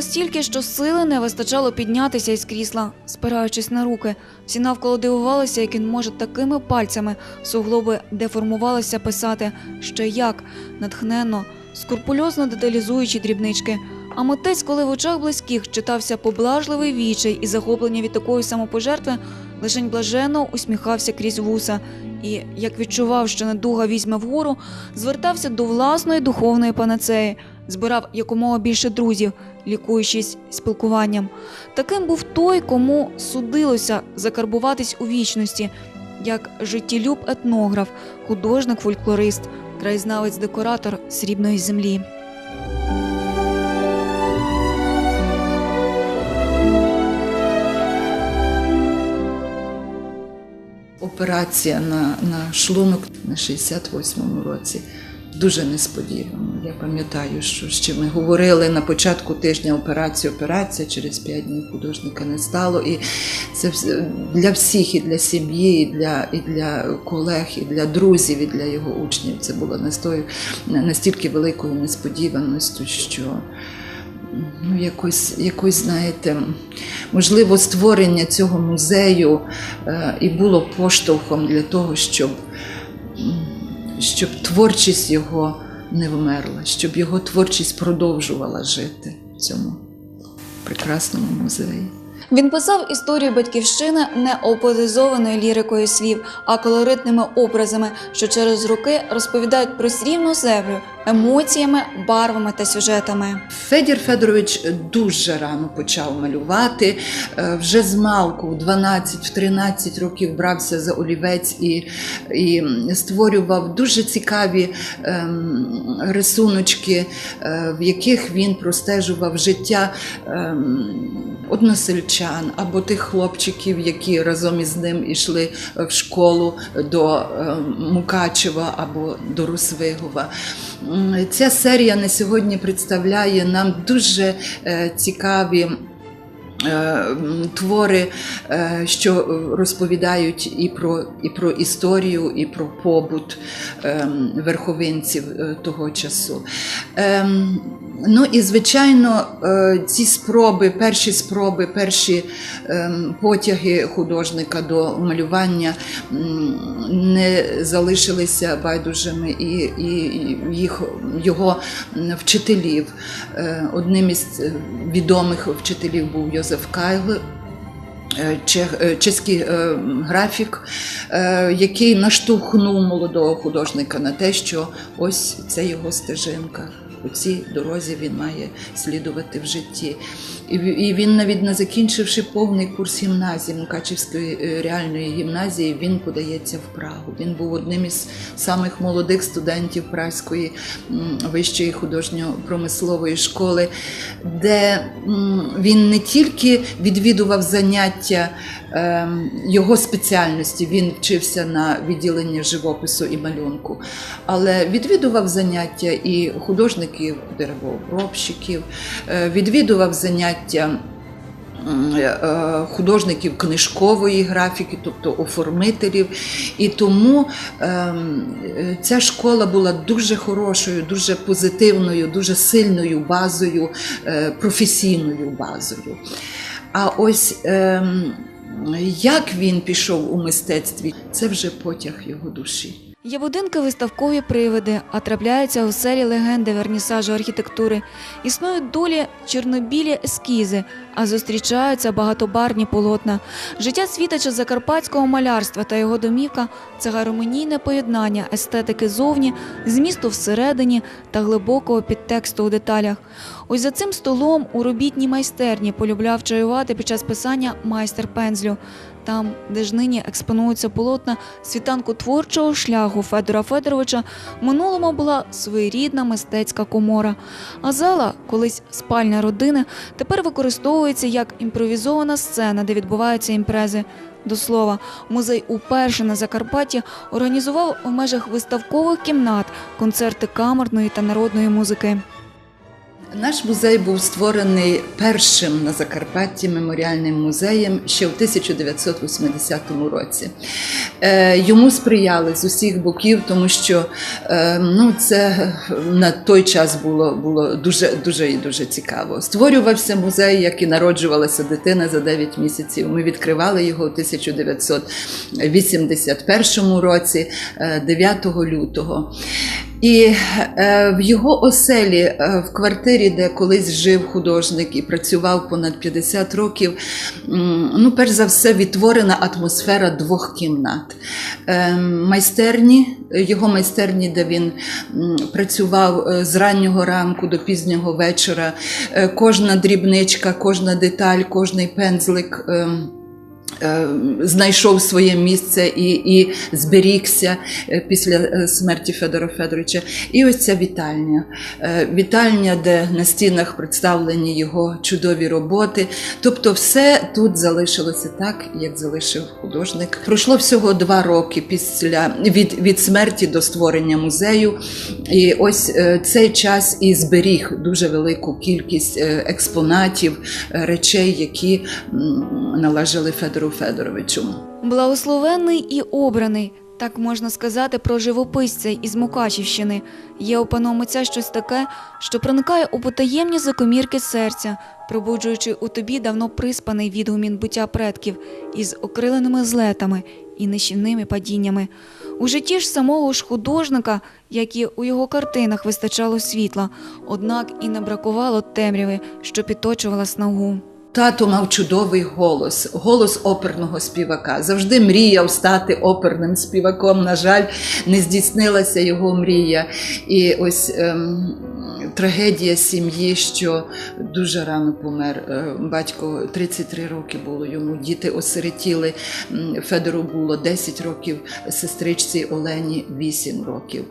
Боліло настільки, що сили не вистачало піднятися із крісла, спираючись на руки. Всі навколо дивувалися, як він може такими пальцями суглоби деформувалися писати, ще як натхненно, скрупульозно деталізуючи дрібнички. А митець, коли в очах близьких читався поблажливий вічай і захоплення від такої самопожертви, лишень блаженно усміхався крізь вуса і, як відчував, що недуга візьме вгору, звертався до власної духовної панацеї, збирав якомога більше друзів, лікуючись спілкуванням. Таким був той, кому судилося закарбуватись у вічності, як життєлюб етнограф, художник-фольклорист, краєзнавець-декоратор срібної землі. Операція на, на шлунок на 68-му році. Дуже несподівано. Я пам'ятаю, що ще ми говорили на початку тижня операція, операція, через 5 днів художника не стало. І це для всіх, і для сім'ї, і для, і для колег, і для друзів, і для його учнів. Це було настільки великою несподіваністю, що ну, якось, якось, знаєте, можливо, створення цього музею е, і було поштовхом для того, щоб, щоб творчість його не вмерла, щоб його творчість продовжувала жити в цьому прекрасному музеї. Він писав історію батьківщини не ополізованою лірикою слів, а колоритними образами, що через роки розповідають про срівну землю емоціями, барвами та сюжетами. Федір Федорович дуже рано почав малювати. Е, Вже з малку, в 12-13 років брався за олівець і, і створював дуже цікаві ем, рисуночки, е, в яких він простежував життя ем, односельчан або тих хлопчиків, які разом із ним йшли в школу до ем, Мукачева або до Росвигова. Ця серія на сьогодні представляє нам дуже е, цікаві. е, Твори, е, що розповідають і про, і про історію, і про побут ем, верховинців е, того часу. Ну і звичайно, е, ці спроби, перші спроби, перші ем, потяги художника до малювання не залишилися байдужими і, і їх, його вчителів. Е, Одним із е, відомих вчителів був Йозеф е, Чеський графік, який наштовхнув молодого художника на те, що ось це його стежинка. У цій дорозі він має слідувати в житті. І він навіть не закінчивши повний курс гімназії Мукачівської е, реальної гімназії, він подається в Прагу. Він був одним із самих молодих студентів Празької вищої художньо-промислової школи, де він не тільки відвідував заняття його спеціальності, він вчився на відділенні живопису і малюнку, але відвідував заняття і художників, деревообробщиків, е, відвідував заняття. е, Художників книжкової графіки, тобто оформителів. І тому ем, е, ця школа була дуже хорошою, дуже позитивною, дуже сильною базою, е, професійною базою. А ось ем, як він пішов у мистецтві, це вже потяг його душі. Є будинки виставкові привиди, а трапляються у селі легенди вернісажу архітектури. Існують долі чорнобілі ескізи, а зустрічаються багатобарні полотна. Життя світача закарпатського малярства та його домівка це гармонійне поєднання естетики зовні, змісту всередині та глибокого підтексту у деталях. Ось за цим столом у робітній майстерні полюбляв чаювати під час писання майстер пензлю. Там, де ж нині експонуються полотна світанку творчого шляху Федора Федоровича, минулому була своєрідна мистецька комора. А зала, колись спальня родини, тепер використовується як імпровізована сцена, де відбуваються імпрези. До слова, музей уперше на Закарпатті організував у межах виставкових кімнат концерти камерної та народної музики. Наш музей був створений першим на Закарпатті меморіальним музеєм ще в 1980 році. Е, Йому сприяли з усіх боків, тому що е, ну, це на той час було, було дуже, дуже і дуже цікаво. Створювався музей, як і народжувалася дитина за 9 місяців. Ми відкривали його у 1981 році, е, 9 лютого. І е, в його оселі, е, в квартирі, де колись жив художник і працював понад 50 років, м, ну, перш за все, відтворена атмосфера двох кімнат. Е, майстерні, його майстерні, де він м, працював е, з раннього ранку до пізнього вечора. Е, кожна дрібничка, кожна деталь, кожний пензлик. е, Знайшов своє місце і, і зберігся е, після е, смерті Федора Федоровича. І ось ця вітальня. Е, Вітальня, де на стінах представлені його чудові роботи. Тобто, все тут залишилося так, як залишив художник. Пройшло всього два роки після від, від смерті до створення музею. І ось е, цей час і зберіг дуже велику кількість е, експонатів, е, речей, які належали Федору Федоровичу. Благословенний і обраний, так можна сказати про живописця із Мукачівщини. Є у митця щось таке, що проникає у потаємні закомірки серця, пробуджуючи у тобі давно приспаний відгумін буття предків із окриленими злетами і нищівними падіннями. У житті ж самого ж художника, як і у його картинах, вистачало світла, однак і не бракувало темряви, що підточувала снагу. Тато мав чудовий голос, голос оперного співака. Завжди мріяв стати оперним співаком. На жаль, не здійснилася його мрія. І ось ем, трагедія сім'ї, що дуже рано помер. Е, Батько 33 роки було йому. Діти осиротіли. Федору було 10 років, сестричці Олені 8 років.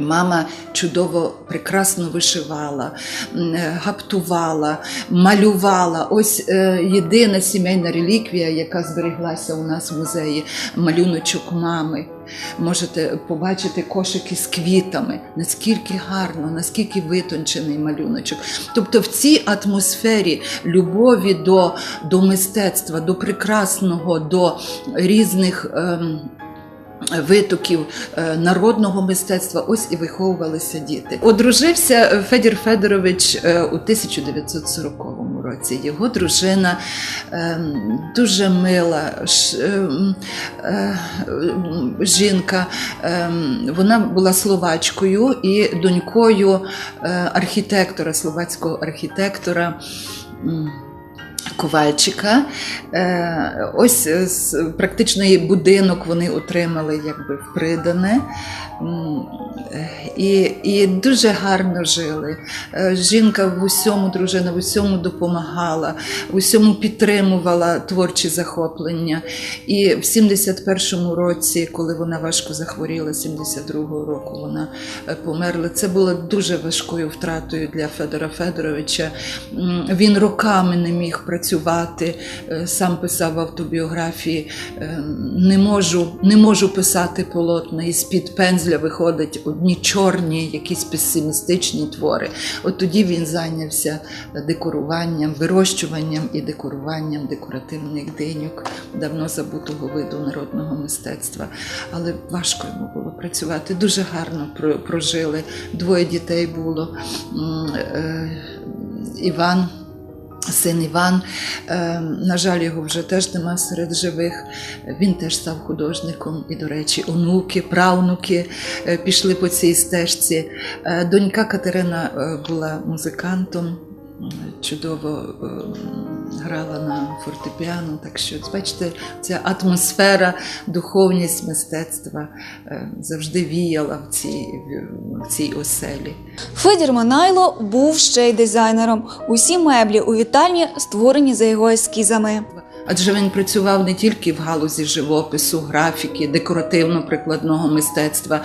Мама чудово, прекрасно вишивала, е, гаптувала, малювала. Ось е, єдина сімейна реліквія, яка збереглася у нас в музеї малюночок мами. Можете побачити кошики з квітами. Наскільки гарно, наскільки витончений малюночок. Тобто в цій атмосфері любові до, до мистецтва, до прекрасного, до різних. Ем, витоків е, народного мистецтва, ось і виховувалися діти. Одружився Федір Федорович е, у 1940 році. Його дружина ем, дуже мила ем, е, жінка. Ем, Вона була словачкою і донькою архітектора, словацького архітектора. Ковальчика. Е, Ось е, практично її будинок вони отримали якби придане. І, і дуже гарно жили. Е, Жінка в усьому, дружина в усьому допомагала, в усьому підтримувала творчі захоплення. І в 71-му році, коли вона важко захворіла, 72-го року вона померла. Це було дуже важкою втратою для Федора Федоровича. Він роками не міг працювати, е, сам писав автобіографії. е, Не можу, не можу писати полотна, і з-під пензля виходять одні чорні, якісь песимістичні твори. От тоді він зайнявся декоруванням, вирощуванням і декоруванням декоративних диньок, давно забутого виду народного мистецтва. Але важко йому було працювати. Дуже гарно прожили. Двоє дітей було. Е, Іван. Син Іван, е, на жаль, його вже теж нема серед живих. Він теж став художником. І, до речі, онуки, правнуки е, пішли по цій стежці. Е, Донька Катерина була музикантом, чудово е, грала на фортепіано. Так що, бачите, ця атмосфера, духовність мистецтва е, завжди віяла в цій, в цій оселі. Федір Манайло був ще й дизайнером. Усі меблі у вітальні створені за його ескізами. Адже він працював не тільки в галузі живопису, графіки, декоративно-прикладного мистецтва.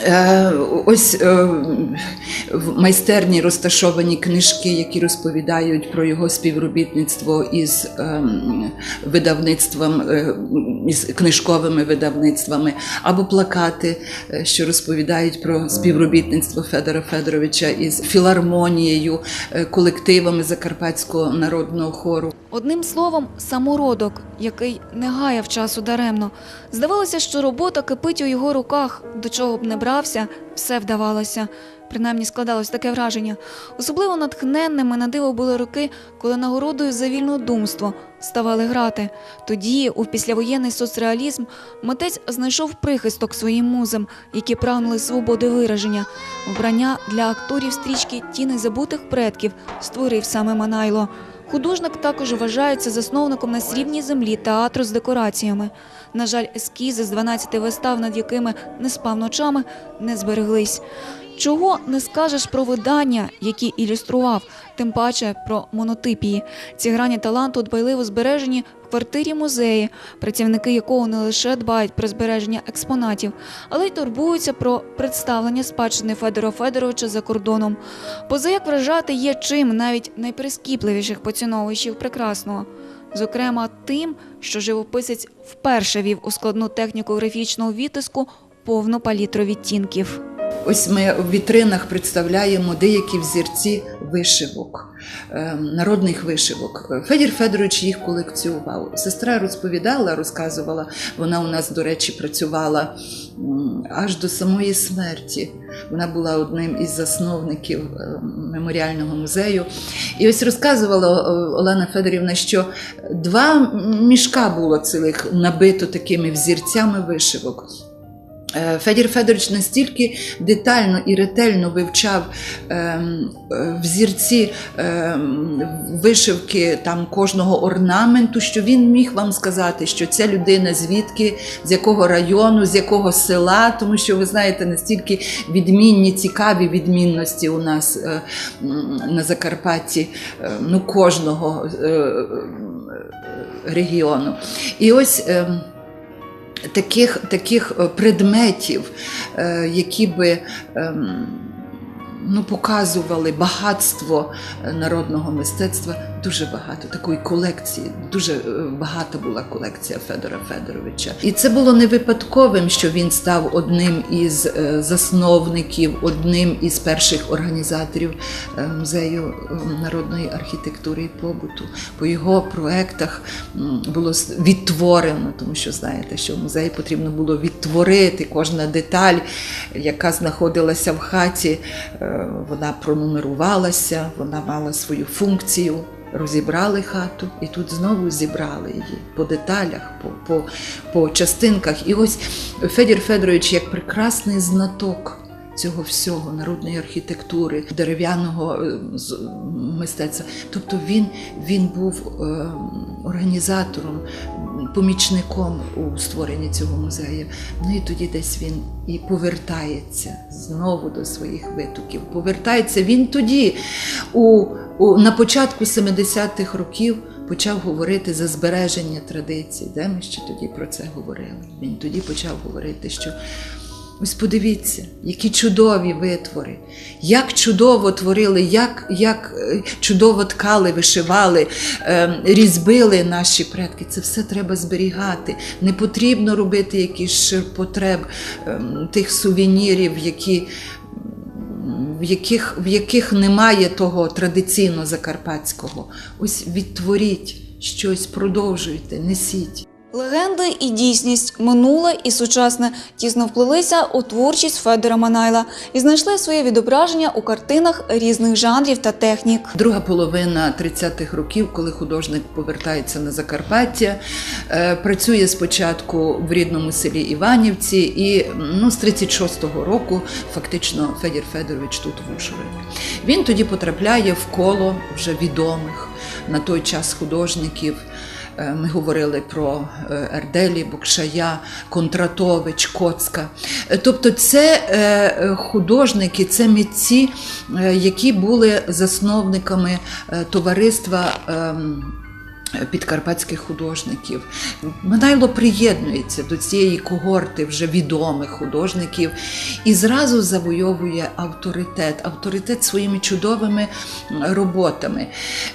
Е, Ось е, в майстерні розташовані книжки, які розповідають про його співробітництво із ем, видавництвом, е, із книжковими видавництвами, або плакати, що розповідають про співробітництво Федора Федоровича із філармонією, колективами Закарпатського народного хору. Одним словом, самородок, який не гаяв часу даремно. Здавалося, що робота кипить у його руках, до чого б не брався, все вдавалося. Принаймні складалось таке враження. Особливо натхненними на диво були роки, коли нагородою за вільнодумство ставали грати. Тоді, у післявоєнний соцреалізм, митець знайшов прихисток своїм музам, які прагнули свободи вираження. Вбрання для акторів стрічки Тіни забутих предків створив саме Манайло. Художник також вважається засновником на срібній землі театру з декораціями. На жаль, ескізи з 12 вистав, над якими не спав ночами, не збереглись. Чого не скажеш про видання, які ілюстрував, тим паче про монотипії. Ці грані таланту дбайливо збережені в квартирі музеї, працівники якого не лише дбають про збереження експонатів, але й турбуються про представлення спадщини Федора Федоровича за кордоном. Позаяк вражати є чим навіть найприскіпливіших поціновувачів прекрасного. Зокрема, тим, що живописець вперше вів у складну техніку графічного відтиску повну палітру відтінків. Ось ми в вітринах представляємо деякі взірці вишивок, е, народних вишивок. Федір Федорович їх колекціював. Сестра розповідала, розказувала, вона у нас, до речі, працювала аж до самої смерті. Вона була одним із засновників е, меморіального музею. І ось розказувала е, Олена Федорівна, що два мішка було цілих набито такими взірцями вишивок. Е, Федір Федорович настільки детально і ретельно вивчав ем, е, взірці ем, вишивки там кожного орнаменту, що він міг вам сказати, що ця людина звідки, з якого району, з якого села, тому що ви знаєте, настільки відмінні, цікаві відмінності у нас е, на Закарпатті, ну кожного регіону. І ось. Таких, таких е, предметів, е, які би ем, ну, показували багатство е, народного мистецтва, дуже багато. Такої колекції, дуже е, багата була колекція Федора Федоровича. І це було не випадковим, що він став одним із е, засновників, одним із перших організаторів е, музею народної архітектури і побуту. По його проектах було відтворено, тому що знаєте, що в музеї потрібно було відтворити кожна деталь, яка знаходилася в хаті, вона пронумерувалася, вона мала свою функцію. Розібрали хату і тут знову зібрали її по деталях, по, по, по частинках. І ось Федір Федорович як прекрасний знаток цього всього, народної архітектури, дерев'яного е, мистецтва. Тобто він, він був е, організатором, помічником у створенні цього музею. Ну і тоді десь він і повертається знову до своїх витоків. Повертається він тоді, у, у, на початку 70-х років. Почав говорити за збереження традицій. Де ми ще тоді про це говорили? Він тоді почав говорити, що Ось подивіться, які чудові витвори, як чудово творили, як, як е, чудово ткали, вишивали, е, різьбили наші предки. Це все треба зберігати. Не потрібно робити якийсь ширпотреб е, тих сувенірів, які. В яких, в яких немає того традиційно закарпатського. Ось відтворіть щось, продовжуйте, несіть. Легенди і дійсність, минуле і сучасне тісно вплилися у творчість Федора Манайла і знайшли своє відображення у картинах різних жанрів та технік. Друга половина 30-х років, коли художник повертається на Закарпаття, е, працює спочатку в рідному селі Іванівці, і ну, з 36-го року фактично Федір Федорович тут в Ужгороді. Він тоді потрапляє в коло вже відомих на той час художників. Е, Ми говорили про е, Ерделі, Букшая, Контратович, Коцка. Е, Тобто, це художники, це митці, які були засновниками товариства. Підкарпатських художників. Манайло приєднується до цієї когорти вже відомих художників і зразу завойовує авторитет, авторитет своїми чудовими роботами.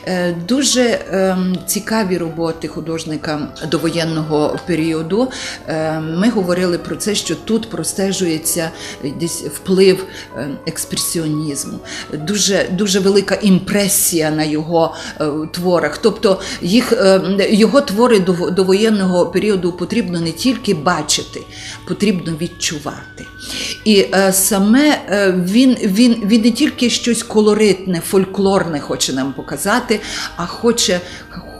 Е, Дуже ем, цікаві роботи художника довоєнного періоду. Е, Ми говорили про це, що тут простежується десь вплив е, експресіонізму, дуже, дуже велика імпресія на його творах. Тобто їх, е, його твори до, воєнного періоду потрібно не тільки бачити, потрібно відчувати. І е, саме е, він, він, він не тільки щось колоритне, фольклорне хоче нам показати, а хоче,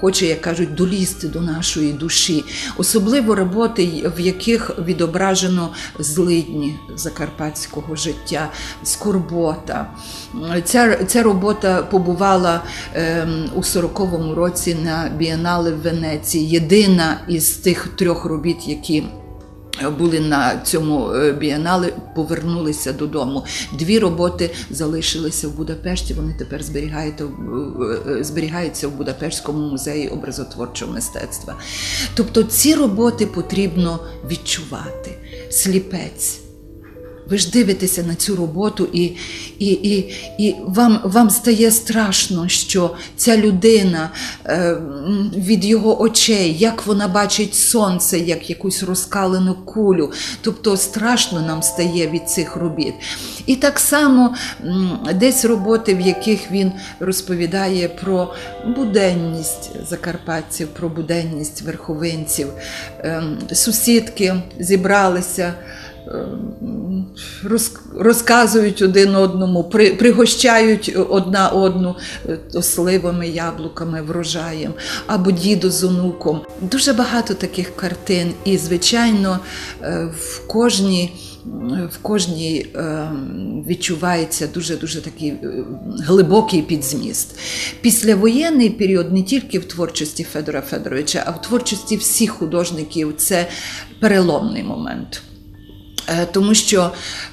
хоче, як кажуть, долізти до нашої душі. Особливо роботи, в яких відображено злидні закарпатського життя, скорбота. Ця, ця робота побувала е, у 40-му році на Бієнале в Венеції. Єдина із тих трьох робіт, які були на цьому бієнали, бієнале, повернулися додому. Дві роботи залишилися в Будапешті. Вони тепер зберігаються, е, зберігаються в Будапештському музеї образотворчого мистецтва. Тобто ці роботи потрібно відчувати. Сліпець. Ви ж дивитеся на цю роботу, і, і, і, і вам, вам стає страшно, що ця людина е, від його очей, як вона бачить сонце, як якусь розкалену кулю. Тобто страшно нам стає від цих робіт. І так само десь роботи, в яких він розповідає про буденність закарпатців, про буденність верховинців. Ем, Сусідки зібралися розказують один одному, при, пригощають одна одну е, сливами, яблуками, врожаєм, або діду з онуком. Дуже багато таких картин, і, звичайно, е, в кожній. В кожній е, відчувається дуже дуже такий е, глибокий підзміст. Післявоєнний період не тільки в творчості Федора Федоровича, а в творчості всіх художників це переломний момент. Е, Тому що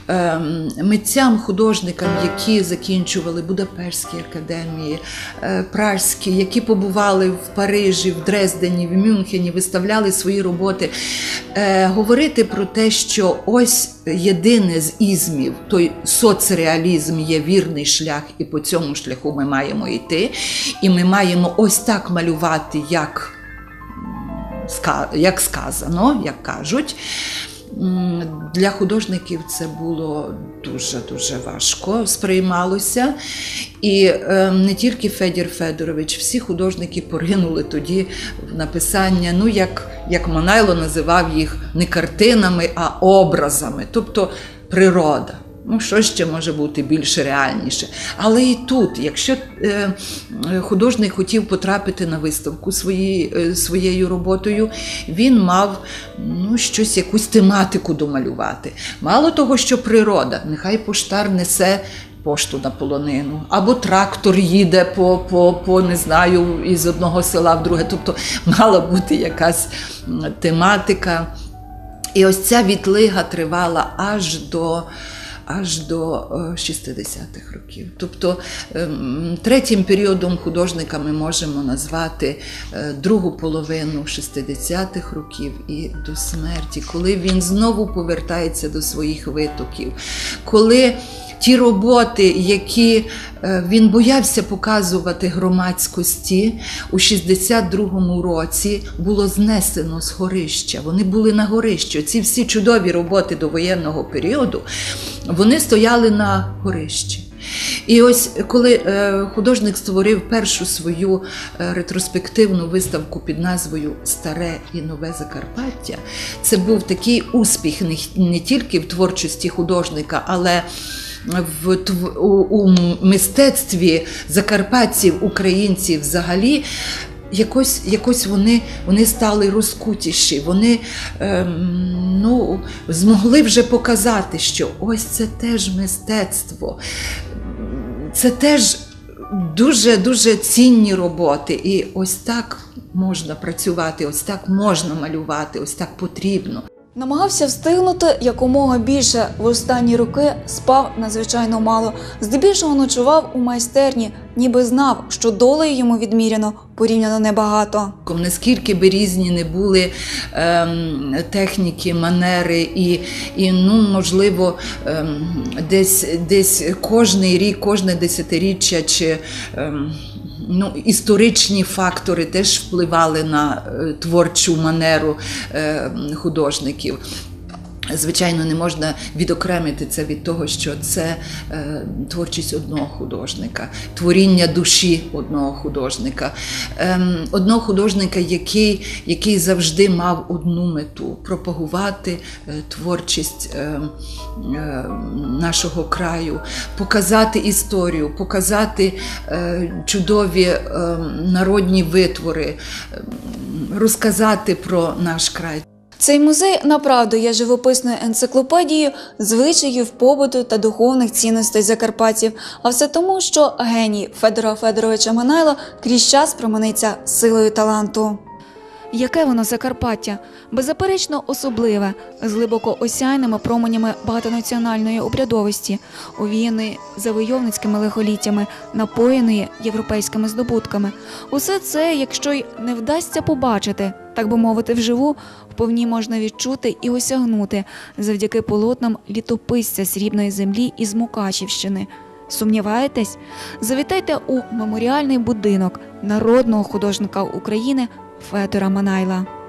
е, митцям, художникам, які закінчували Будапештські академії, е, пражські, які побували в Парижі, в Дрездені, в Мюнхені, виставляли свої роботи, е, говорити про те, що ось єдине з ізмів, той соцреалізм є вірний шлях, і по цьому шляху ми маємо йти, і ми маємо ось так малювати, як як сказано, як кажуть. Для художників це було дуже дуже важко сприймалося. І е, не тільки Федір Федорович, всі художники поринули тоді в написання, ну як, як Манайло називав їх не картинами, а образами, тобто природа. Ну, що ще може бути більш реальніше? Але і тут, якщо е, художник хотів потрапити на виставку свої, е, своєю роботою, він мав ну, щось, якусь тематику домалювати. Мало того, що природа, нехай поштар несе. Пошту на полонину, або трактор їде по, по, по не знаю, із одного села в друге. Тобто мала бути якась тематика. І ось ця відлига тривала аж до. Аж до е, 60-х років. Тобто ем, третім періодом художника ми можемо назвати е, другу половину 60-х років і до смерті, коли він знову повертається до своїх витоків, коли ті роботи, які е, він боявся показувати громадськості, у 62-му році було знесено з горища. Вони були на горищі. Ці всі чудові роботи до воєнного періоду вони стояли на горищі. І ось коли е, художник створив першу свою е, ретроспективну виставку під назвою Старе і нове Закарпаття, це був такий успіх не, тільки в творчості художника, але в у, у мистецтві закарпатців, українців взагалі. Якось, якось вони, вони стали розкутіші, вони ем, ну, змогли вже показати, що ось це теж мистецтво, це теж дуже дуже цінні роботи. І ось так можна працювати, ось так можна малювати, ось так потрібно. Намагався встигнути якомога більше. В останні роки спав надзвичайно мало. Здебільшого ночував у майстерні, ніби знав, що долею йому відміряно порівняно небагато. Наскільки би різні не були ем, техніки, манери, і, і ну, можливо, ем, десь, десь кожний рік, кожне десятиріччя чи ем, ну, історичні фактори теж впливали на е, творчу манеру е, художників. Звичайно, не можна відокремити це від того, що це е, творчість одного художника, творіння душі одного художника, ем, одного художника, який, який завжди мав одну мету пропагувати е, творчість е, е, нашого краю, показати історію, показати е, чудові е, народні витвори, е, розказати про наш край. Цей музей направду є живописною енциклопедією звичаїв побуту та духовних цінностей закарпатців. А все тому, що геній Федора Федоровича Манайло крізь час промениться силою таланту. Яке воно Закарпаття? Беззаперечно особливе, з глибоко осяйними променями багатонаціональної обрядовості, овіяної завойовницькими лихоліттями, напоєної європейськими здобутками. Усе це, якщо й не вдасться побачити, так би мовити, вживу, вповні можна відчути і осягнути завдяки полотнам літописця срібної землі із Мукачівщини. Сумніваєтесь? Завітайте у меморіальний будинок народного художника України Федора Манайла.